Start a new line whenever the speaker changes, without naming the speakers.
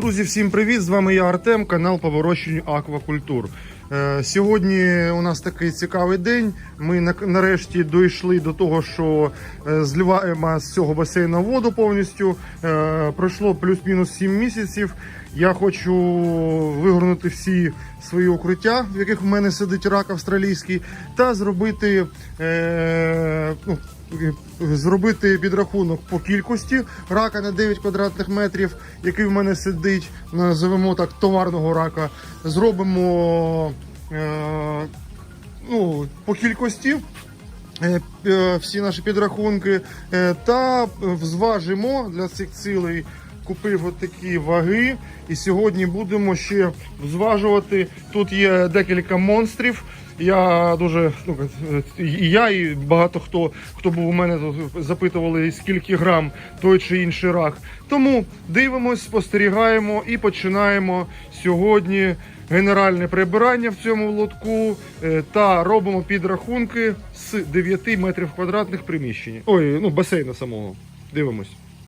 Друзі, всім привіт! З вами я Артем, канал по вирощенню аквакультур. Е, Сьогодні у нас такий цікавий день. Ми нарешті дійшли до того, що е, зливаємо з цього басейну воду повністю. Е, Пройшло плюс-мінус 7 місяців. Я хочу вигорнути всі свої укриття, в яких в мене сидить рак австралійський, та зробити. Ну, зробити підрахунок по кількості рака на 9 квадратних метрів, який в мене сидить, називемо так товарного рака. Зробимо е, ну, по кількості. е, е, Всі наші підрахунки та зважимо для цих цілей. Купив от такі ваги, і сьогодні будемо ще зважувати. Тут є декілька монстрів. Я дуже ну, і я, і багато хто хто був у мене запитували, скільки грам той чи інший рак. Тому дивимось, спостерігаємо і починаємо сьогодні генеральне прибирання в цьому лотку е, та робимо підрахунки з 9 метрів квадратних приміщення. Ой, ну басейну самого. Дивимось.